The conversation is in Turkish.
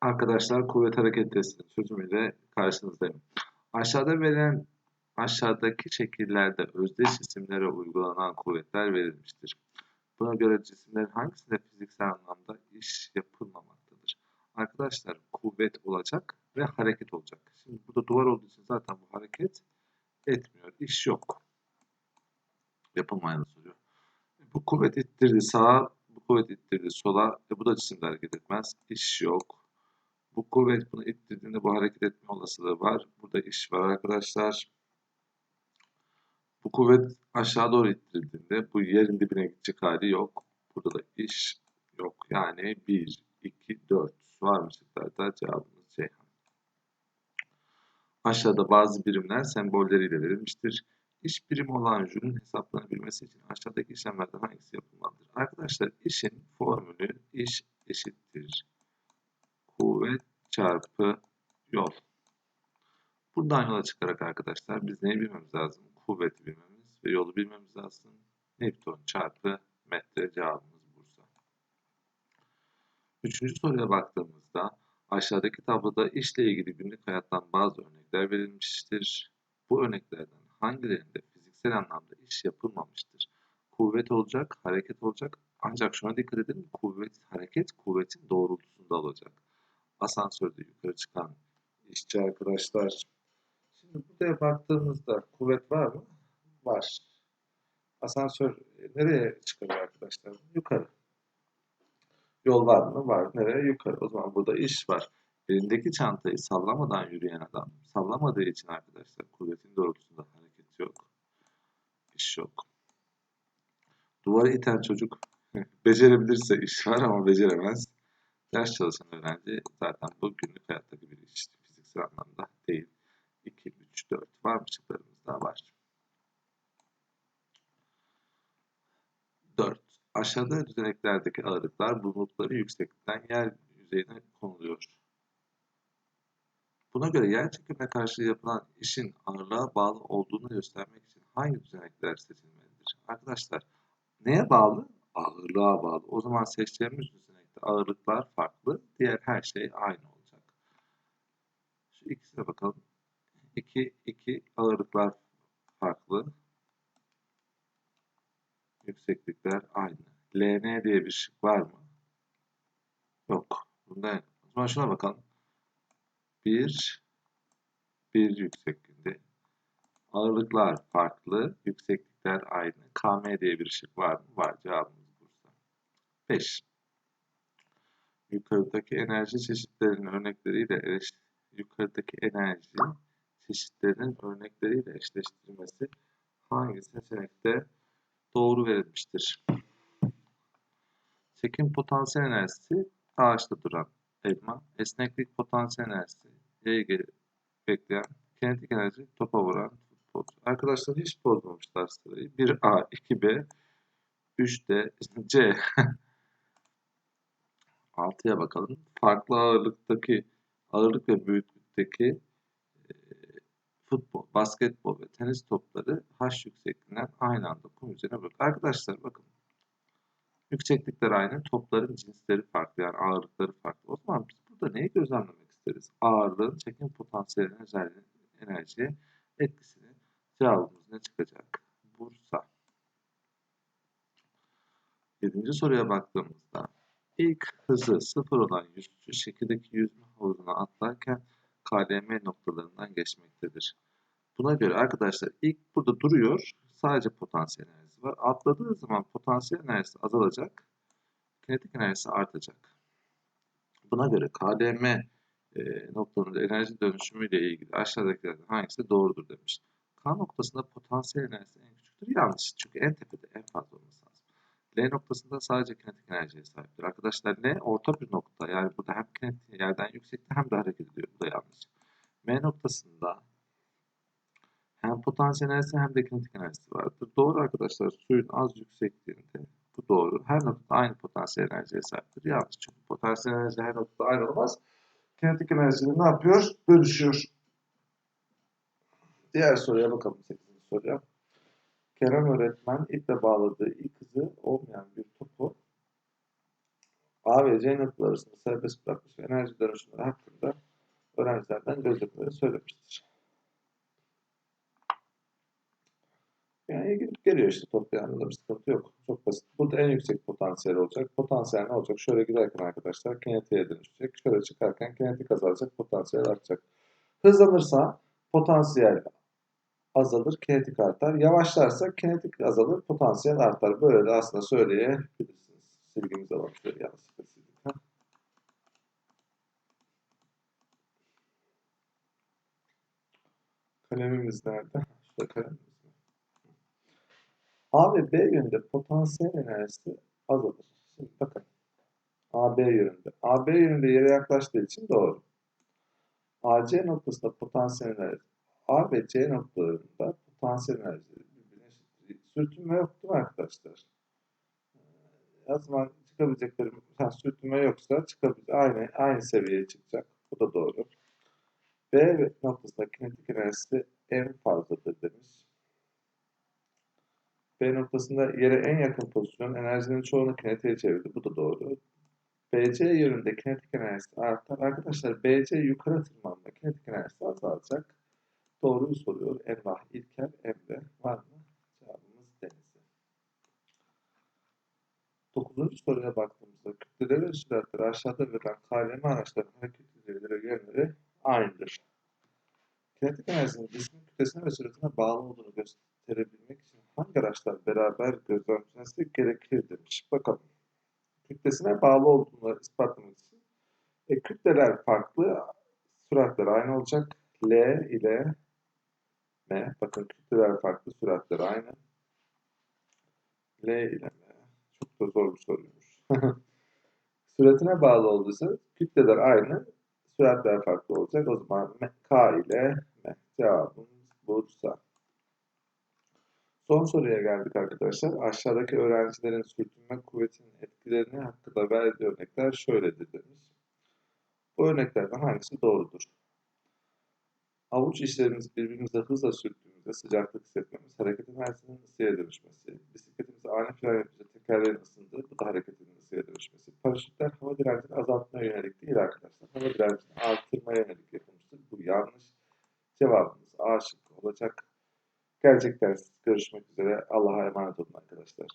Arkadaşlar kuvvet hareket testinin çözümüyle karşınızdayım. Aşağıda verilen aşağıdaki şekillerde özdeş cisimlere uygulanan kuvvetler verilmiştir. Buna göre cisimlerin hangisinde fiziksel anlamda iş yapılmamaktadır? Arkadaşlar kuvvet olacak ve hareket olacak. Şimdi burada duvar olduğu için zaten bu hareket etmiyor. İş yok. Yapılmayanı soruyor. Bu kuvvet ittirdi sağa, bu kuvvet ittirdi sola. E bu da cisimde hareket etmez. İş yok. Bu kuvvet bunu ittirdiğinde bu hareket etme olasılığı var. Burada iş var arkadaşlar. Bu kuvvet aşağı doğru ittirildiğinde bu yerin dibine gidecek hali yok. Burada da iş yok. Yani 1, 2, 4 var mı şıklarda cevabımız Ceyhan. Aşağıda bazı birimler sembolleriyle verilmiştir. İş birimi olan jülün hesaplanabilmesi için aşağıdaki işlemlerden hangisi yapılmalıdır? Arkadaşlar işin formülü iş eşittir. Çarpı yol. Buradan yola çıkarak arkadaşlar biz neyi bilmemiz lazım? Kuvveti bilmemiz ve yolu bilmemiz lazım. Newton çarpı metre cevabımız Bursa. Üçüncü soruya baktığımızda aşağıdaki tabloda işle ilgili günlük hayattan bazı örnekler verilmiştir. Bu örneklerden hangilerinde fiziksel anlamda iş yapılmamıştır? Kuvvet olacak, hareket olacak. Ancak şuna dikkat edin, kuvvet, hareket kuvvetin doğrultusunda olacak. Asansörde yukarı çıkan işçi arkadaşlar. Şimdi buraya baktığımızda kuvvet var mı? Var. Asansör nereye çıkıyor arkadaşlar? Yukarı. Yol var mı? Var. Nereye? Yukarı. O zaman burada iş var. Elindeki çantayı sallamadan yürüyen adam sallamadığı için arkadaşlar kuvvetin doğrultusunda hareket yok. İş yok. Duvarı iten çocuk becerebilirse iş var ama beceremez. Ders çalışan öğrenci zaten bu günlük hayattaki bir iş fiziksel anlamda değil. 2, 3, 4 var mı şıklarımız daha var. 4. Aşağıda düzeneklerdeki ağırlıklar bulundukları yükseklikten yer yüzeyine konuluyor. Buna göre yer çekimine karşı yapılan işin ağırlığa bağlı olduğunu göstermek için hangi düzenekler seçilmelidir? Arkadaşlar neye bağlı? Ağırlığa bağlı. O zaman seçeceğimiz ağırlıklar farklı, diğer her şey aynı olacak. Şu ikisine bakalım. 2, 2 ağırlıklar farklı. Yükseklikler aynı. LN diye bir şık var mı? Yok. Bunda o zaman şuna bakalım. 1 1 yüksekliğinde. Ağırlıklar farklı, yükseklikler aynı. KM diye bir ışık var mı? Var. Cevabımız Bursa. 5. Yukarıdaki enerji çeşitlerinin örnekleriyle eş, yukarıdaki enerji çeşitlerinin örnekleriyle eşleştirilmesi hangi seçenekte doğru verilmiştir? Çekim potansiyel enerjisi ağaçta duran elma, esneklik potansiyel enerjisi Y'ye bekleyen, kinetik enerji topa vuran. Arkadaşlar hiç bozmamışlar sırayı. 1A, 2B, 3D, C. 6'ya bakalım. Farklı ağırlıktaki, ağırlık ve büyüklükteki e, futbol, basketbol ve tenis topları H yüksekliğinden aynı anda kum üzerine bırak. Arkadaşlar bakın. Yükseklikler aynı, topların cinsleri farklı yani ağırlıkları farklı. O zaman biz burada neyi gözlemlemek isteriz? Ağırlığın çekim potansiyelinin özelliği, enerjiye etkisini. Cevabımız ne çıkacak? Bursa. Yedinci soruya baktığımızda ilk hızı sıfır olan yüzücü şekildeki yüzme havuzuna atlarken KLM noktalarından geçmektedir. Buna göre arkadaşlar ilk burada duruyor. Sadece potansiyel enerjisi var. Atladığı zaman potansiyel enerjisi azalacak. Kinetik enerjisi artacak. Buna göre KLM e, noktalarında enerji dönüşümüyle ilgili aşağıdakilerden hangisi doğrudur demiş. K noktasında potansiyel enerjisi en küçüktür. Yanlış. Çünkü en tepede en fazla olması. L noktasında sadece kinetik enerjiye sahiptir. Arkadaşlar L orta bir nokta. Yani burada hem kinetik yerden yüksekte hem de hareket ediyor. Bu da yanlış. M noktasında hem potansiyel enerjisi hem de kinetik enerjisi vardır. Doğru arkadaşlar. Suyun az yüksekliğinde bu doğru. Her noktada aynı potansiyel enerjiye sahiptir. Yanlış. Çünkü potansiyel enerji her noktada aynı olmaz. Kinetik enerjiyle ne yapıyor? Dönüşüyor. Diğer soruya bakalım. 8. soruya. Kerem öğretmen iple bağladığı ilk hızı olmayan bir topu A ve C noktaları arasında serbest bırakmış ve enerji dönüşümleri hakkında öğrencilerden gözlemleri söylemiştir. Yani gidip geliyor işte toplayanında bir sıkıntı yok. Çok basit. Burada en yüksek potansiyel olacak. Potansiyel ne olacak? Şöyle giderken arkadaşlar kinetiğe dönüşecek. Şöyle çıkarken kinetik azalacak, potansiyel artacak. Hızlanırsa potansiyel azalır, kinetik artar. Yavaşlarsa kinetik azalır, potansiyel artar. Böyle de aslında söyleyebilirsiniz. Silgimizi alalım şöyle yanlışlıkla. Kalemimiz nerede? Şurada kalemimiz var. A ve B yönünde potansiyel enerjisi azalır. Şimdi bakın. A, B yönünde. A, B yönünde yere yaklaştığı için doğru. AC noktasında potansiyel enerji. A ve C noktalarında potansiyel enerjileri birbirine eşit. Sürtünme yok değil mi arkadaşlar? Ee, O zaman çıkabilecekleri, ha, sürtünme yoksa çıkabilecek, aynı, aynı seviyeye çıkacak. Bu da doğru. B ve noktasında kinetik enerjisi en fazladır demiş. B noktasında yere en yakın pozisyon enerjinin çoğunu kinetiğe çevirdi. Bu da doğru. BC yönünde kinetik enerjisi artar. Arkadaşlar BC yukarı tırmanma kinetik enerjisi azalacak. Doğruyu soruyor. Emrah İlker Emre. Var mı? Cevabımız Denizli. Dokuzuncu soruya baktığımızda kütleleri ve süratleri aşağıda verilen KLM araçlarının hareket yüzeyleri ve yönleri aynıdır. Kinetik enerjinin cismin kütlesine ve süratine bağlı olduğunu gösterebilmek için hangi araçlar beraber gözlemlenmesi gerekir demiş. Bakalım. Kütlesine bağlı olduğunu ispatlamak için e, kütleler farklı, süratler aynı olacak. L ile M. Bakın kütleler farklı, süratler aynı. L ile M. Çok da zor bir soruymuş. Süratine bağlı olduysa kütleler aynı, süratler farklı olacak. O zaman K ile M. Cevabımız Bursa. Son soruya geldik arkadaşlar. Aşağıdaki öğrencilerin sürtünme kuvvetinin etkilerini hakkında verdiği örnekler şöyledir demiş. Bu örneklerden hangisi doğrudur? Avuç işlerimizi birbirimize hızla sürttüğümüzde sıcaklık hissetmemiz, hareket enerjisinin ısıya dönüşmesi, bisikletimizi ani fren yapınca tekerleğin ısındığı, bu da hareketin ısıya dönüşmesi. Paraşütler hava direncini azaltmaya yönelik değil arkadaşlar. Hava direncini artırmaya yönelik yapılmıştır. Bu yanlış. Cevabımız A şıkkı olacak. Gelecek ders görüşmek üzere. Allah'a emanet olun arkadaşlar.